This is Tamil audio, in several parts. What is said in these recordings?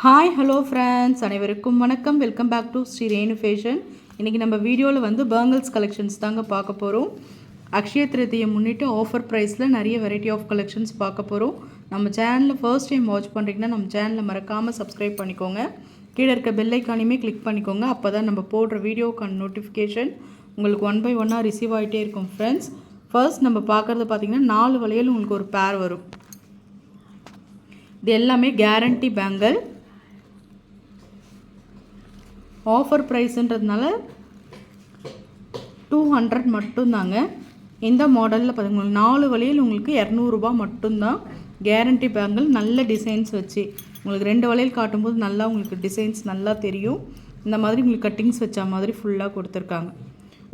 ஹாய் ஹலோ ஃப்ரெண்ட்ஸ் அனைவருக்கும் வணக்கம். Welcome back to Sri Renu fashion இன்றைக்கி நம்ம வீடியோவில் வந்து பேங்கிள்ஸ் கலெக்ஷன்ஸ் தாங்க பார்க்க போகிறோம் அக்ஷய திருதியை முன்னிட்டு ஆஃபர் ப்ரைஸில் நிறைய வெரைட்டி ஆஃப் கலெக்ஷன்ஸ் பார்க்க போகிறோம் நம்ம சேனலில் ஃபர்ஸ்ட் டைம் வாட்ச் பண்ணுறீங்கன்னா நம்ம சேனலில் மறக்காமல் சப்ஸ்கிரைப் பண்ணிக்கோங்க. கீழே இருக்க பெல்லைக்கானையுமே கிளிக் பண்ணிக்கோங்க. அப்போ தான் நம்ம போடுற வீடியோக்கான நோட்டிஃபிகேஷன் உங்களுக்கு ஒன் பை ஒன்னாக ரிசீவ் ஆகிட்டே இருக்கும் ஃப்ரெண்ட்ஸ் ஃபர்ஸ்ட் நம்ம பார்க்குறது பார்த்திங்கன்னா நாலு வளையல் உங்களுக்கு ஒரு பேர் வரும். இது எல்லாமே கேரண்டி பேங்கல் ஆஃபர் ப்ரைஸுன்றதுனால டூ ஹண்ட்ரட் மட்டும்தாங்க. இந்த மாடலில் பார்த்தீங்கன்னா நாலு வழியில் உங்களுக்கு இரநூறுபா மட்டும்தான் கேரண்டி பேங்கிள் நல்ல டிசைன்ஸ் வச்சு. உங்களுக்கு ரெண்டு வளையல் காட்டும்போது நல்லா உங்களுக்கு டிசைன்ஸ் நல்லா தெரியும். இந்த மாதிரி உங்களுக்கு கட்டிங்ஸ் வச்ச மாதிரி ஃபுல்லாக கொடுத்துருக்காங்க.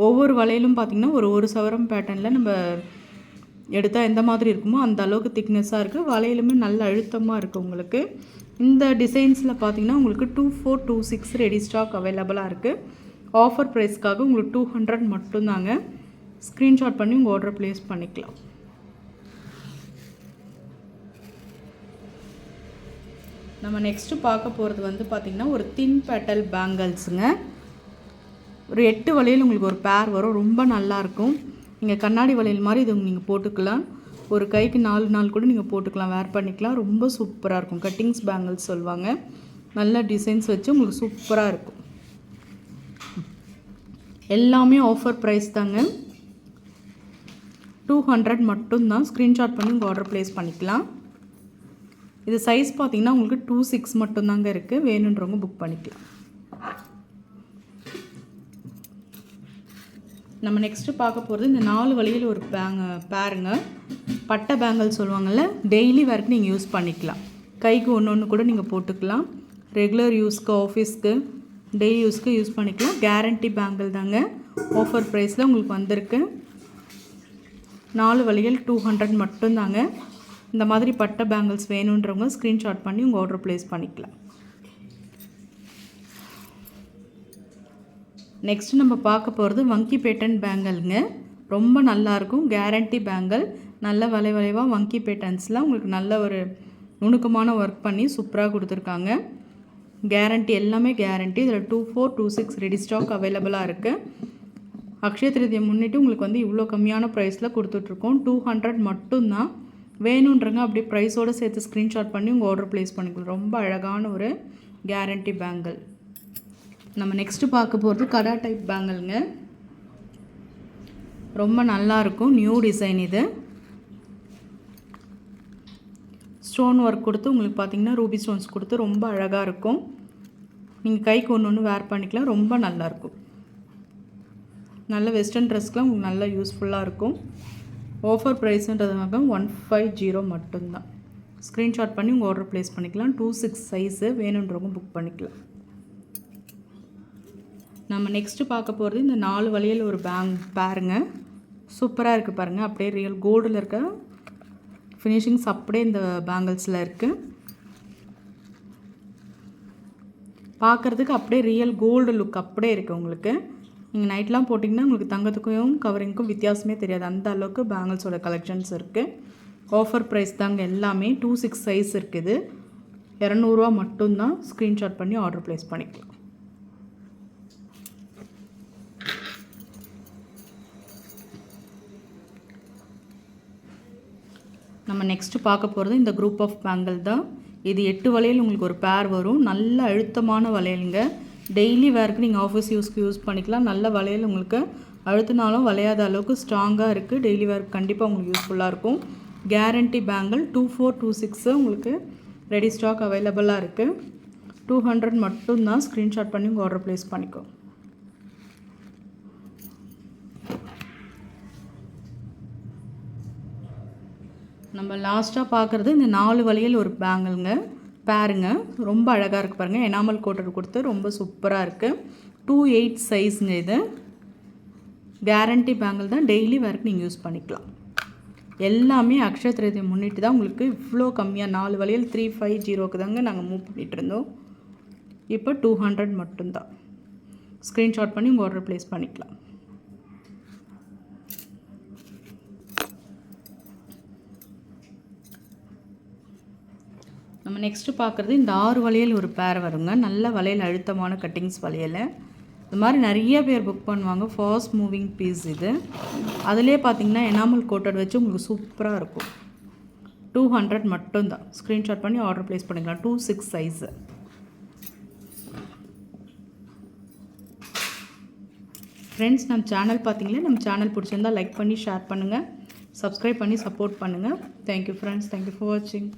ஒவ்வொரு வளையலும் பார்த்திங்கன்னா ஒரு ஒரு சவரம் பேட்டர்னில் நம்ம எடுத்தால் எந்த மாதிரி இருக்குமோ அந்த அளவுக்கு திக்னஸாக இருக்குது வளையலுமே நல்ல அழுத்தமாக இருக்குது உங்களுக்கு. இந்த டிசைன்ஸில் பார்த்தீங்கன்னா உங்களுக்கு two four two six ready stock அவைலபிளாக இருக்குது ஆஃபர் ப்ரைஸ்க்காக உங்களுக்கு டூ ஹண்ட்ரட் மட்டும்தாங்க. ஸ்க்ரீன்ஷாட் பண்ணி உங்கள் ஆர்டர் ப்ளேஸ் பண்ணிக்கலாம். நம்ம நெக்ஸ்ட்டு பார்க்க போகிறது வந்து பார்த்திங்கன்னா ஒரு தின் பேட்டல் பேங்கிள்ஸுங்க ஒரு எட்டு வலையில் உங்களுக்கு ஒரு பேர் வரும். ரொம்ப நல்லாயிருக்கும் நீங்கள் கண்ணாடி வளையல் மாதிரி இது நீங்கள் போட்டுக்கலாம். ஒரு கைக்கு நாலு நாள் கூட நீங்கள் போட்டுக்கலாம். வேர் பண்ணிக்கலாம். ரொம்ப சூப்பராக இருக்கும். கட்டிங்ஸ் பேங்கிள்ஸ் சொல்லுவாங்க. நல்ல டிசைன்ஸ் வச்சு உங்களுக்கு சூப்பராக இருக்கும். எல்லாமே ஆஃபர் ப்ரைஸ் தாங்க. டூ ஹண்ட்ரட் மட்டும்தான். ஸ்க்ரீன்ஷாட் பண்ணி உங்கள் ஆர்டர் ப்ளேஸ் பண்ணிக்கலாம். இது சைஸ் பார்த்தீங்கன்னா உங்களுக்கு டூ சிக்ஸ் மட்டும்தாங்க இருக்குது வேணுன்றவங்க புக் பண்ணிக்கலாம். நம்ம நெக்ஸ்ட்டு பார்க்க போகிறது இந்த நாலு வழியில் ஒரு பேங்க பேருங்க பட்டை பேங்கல் சொல்லுவாங்கள்ல டெய்லி வேர்க்கு நீங்கள் யூஸ் பண்ணிக்கலாம். கைக்கு ஒன்று ஒன்று கூட நீங்கள் போட்டுக்கலாம். ரெகுலர் யூஸ்க்கு ஆஃபீஸ்க்கு டெய்லி யூஸ்க்கு யூஸ் பண்ணிக்கலாம். கேரண்டி பேங்கிள் தாங்க. ஆஃபர் ப்ரைஸில் உங்களுக்கு வந்திருக்கு. நாலு வழிகள் டூ ஹண்ட்ரட் மட்டும்தாங்க. இந்த மாதிரி பட்டை பேங்கிள்ஸ் வேணுன்றவங்க ஸ்க்ரீன்ஷாட் பண்ணி உங்கள் ஆர்டர் ப்ளேஸ் பண்ணிக்கலாம். நெக்ஸ்ட் நம்ம பார்க்க போகிறது வங்கி பேட்டன் பேங்கல்ங்க ரொம்ப நல்லாயிருக்கும் கேரண்டி பேங்கல் நல்ல வலை வளைவாக வங்கி பேட்டன்ஸில் உங்களுக்கு நல்ல ஒரு நுணுக்கமான ஒர்க் பண்ணி சூப்பராக கொடுத்துருக்காங்க. கேரண்டி எல்லாமே கேரண்டி இதில் two four two six ready stock அவைலபிளாக இருக்குது அக்ஷய திருதியை முன்னிட்டு உங்களுக்கு வந்து இவ்வளோ கம்மியான ப்ரைஸில் கொடுத்துட்ருக்கோம். டூ ஹண்ட்ரட் மட்டும்தான். வேணுன்றங்க அப்படியே ப்ரைஸோடு சேர்த்து ஸ்க்ரீன்ஷாட் பண்ணி உங்கள் ஆர்டர் ப்ளேஸ் பண்ணிக்கலாம். ரொம்ப அழகான ஒரு கேரண்டி பேங்கிள் நம்ம நெக்ஸ்ட்டு பார்க்க போகிறது கடா டைப் பேங்கிள்ங்க ரொம்ப நல்லாயிருக்கும் நியூ டிசைன் இது. ஸ்டோன் ஒர்க் கொடுத்து உங்களுக்கு பார்த்தீங்கன்னா ரூபி ஸ்டோன்ஸ் கொடுத்து ரொம்ப அழகாக இருக்கும். நீங்கள் கைக்கு ஒன்று ஒன்று வேர் பண்ணிக்கலாம் ரொம்ப நல்லாயிருக்கும் நல்ல வெஸ்டர்ன் ட்ரெஸ்க்கெலாம் உங்களுக்கு நல்லா யூஸ்ஃபுல்லாக இருக்கும். ஆஃபர் ப்ரைஸுன்றதுனாக்க ஒன் ஃபைவ் ஜீரோ மட்டும்தான். ஸ்க்ரீன்ஷாட் பண்ணி உங்கள் ஆர்டர் ப்ளேஸ் பண்ணிக்கலாம். டூ சிக்ஸ் சைஸு வேணுன்றவங்க புக் பண்ணிக்கலாம். நம்ம நெக்ஸ்ட்டு பார்க்க போகிறது இந்த நாலு வழியில் ஒரு பேங் பாருங்கள் சூப்பராக இருக்குது பாருங்கள் அப்படியே ரியல் கோல்டில் இருக்க ஃபினிஷிங்ஸ் அப்படியே இந்த பேங்கிள்ஸில் இருக்குது பார்க்குறதுக்கு அப்படியே ரியல் கோல்டு லுக் அப்படியே இருக்குது உங்களுக்கு. நீங்கள் நைட்லாம் போட்டிங்கன்னா உங்களுக்கு தங்கத்துக்கும் கவரிங்க்கும் வித்தியாசமே தெரியாது. அந்த அளவுக்கு பேங்கிள்ஸோட கலெக்ஷன்ஸ் இருக்குது ஆஃபர் ப்ரைஸ் தாங்க எல்லாமே. டூ சிக்ஸ் சைஸ் இருக்குது. இரநூறுவா மட்டும்தான் ஸ்க்ரீன்ஷாட் பண்ணி ஆர்டர் ப்ளேஸ் பண்ணிக்கலாம். நம்ம நெக்ஸ்ட்டு பார்க்க போகிறது இந்த குரூப் ஆஃப் பேங்கிள் தான். இது எட்டு வளையல் உங்களுக்கு ஒரு பேர் வரும். நல்ல அழுத்தமான வளையலுங்க. டெய்லி வேர்க்கு நீங்கள் ஆஃபீஸ் யூஸ்க்கு யூஸ் பண்ணிக்கலாம். நல்ல வளையல் உங்களுக்கு அழுத்தினாலும் வளையாத அளவுக்கு ஸ்ட்ராங்காக இருக்குது டெய்லி வேர்க் கண்டிப்பாக உங்களுக்கு யூஸ்ஃபுல்லாக இருக்கும். Guarantee bangle two four two six உங்களுக்கு ரெடி ஸ்டாக் அவைலபிளாக இருக்குது டூ ஹண்ட்ரட் மட்டும்தான் ஸ்க்ரீன்ஷாட் பண்ணி உங்கள் ஆர்டர் ப்ளேஸ் பண்ணிக்கோ. நம்ம லாஸ்ட்டாக பார்க்குறது இந்த நாலு வழியில் ஒரு பேங்கிள்ங்க பேருங்க ரொம்ப அழகாக இருக்குது பாருங்கள் எனாமல் கோட்டர் கொடுத்து ரொம்ப சூப்பராக இருக்குது டூ எயிட் சைஸுங்க இது. கேரண்டி பேங்கிள் தான் டெய்லி வேர்க்கு நீங்கள் யூஸ் பண்ணிக்கலாம். எல்லாமே அக்ஷய திரதியை முன்னிட்டு தான் உங்களுக்கு இவ்வளோ கம்மியாக நாலு வழியில் த்ரீ ஃபைவ் ஜீரோக்கு தாங்க நாங்கள் மூவ் பண்ணிகிட்டு இருந்தோம். இப்போ டூ ஹண்ட்ரட் மட்டும்தான். ஸ்க்ரீன்ஷாட் பண்ணி உங்கள் ஆர்டர் ப்ளேஸ் பண்ணிக்கலாம். நம்ம நெக்ஸ்ட்டு பார்க்குறது இந்த ஆறு வளையல் ஒரு பேர் வருங்க. நல்ல வளையல் அழுத்தமான கட்டிங்ஸ் வளையல். இது மாதிரி நிறைய பேர் புக் பண்ணுவாங்க. ஃபாஸ்ட் மூவிங் பீஸ் இது. அதிலே பார்த்தீங்கன்னா எனாமல் கோட்டட் வச்சு உங்களுக்கு சூப்பராக இருக்கும். டூ ஹண்ட்ரட் மட்டும்தான். ஸ்க்ரீன்ஷாட் பண்ணி ஆர்டர் ப்ளேஸ் பண்ணிக்கலாம். டூ சிக்ஸ் சைஸு ஃப்ரெண்ட்ஸ் நம்ம சேனல் பார்த்தீங்களா? நம்ம சேனல் பிடிச்சிருந்தா லைக் பண்ணி ஷேர் பண்ணுங்கள் சப்ஸ்கிரைப் பண்ணி சப்போர்ட் பண்ணுங்கள் தேங்க்யூ ஃப்ரெண்ட்ஸ் தேங்க்யூ ஃபார் வாட்சிங்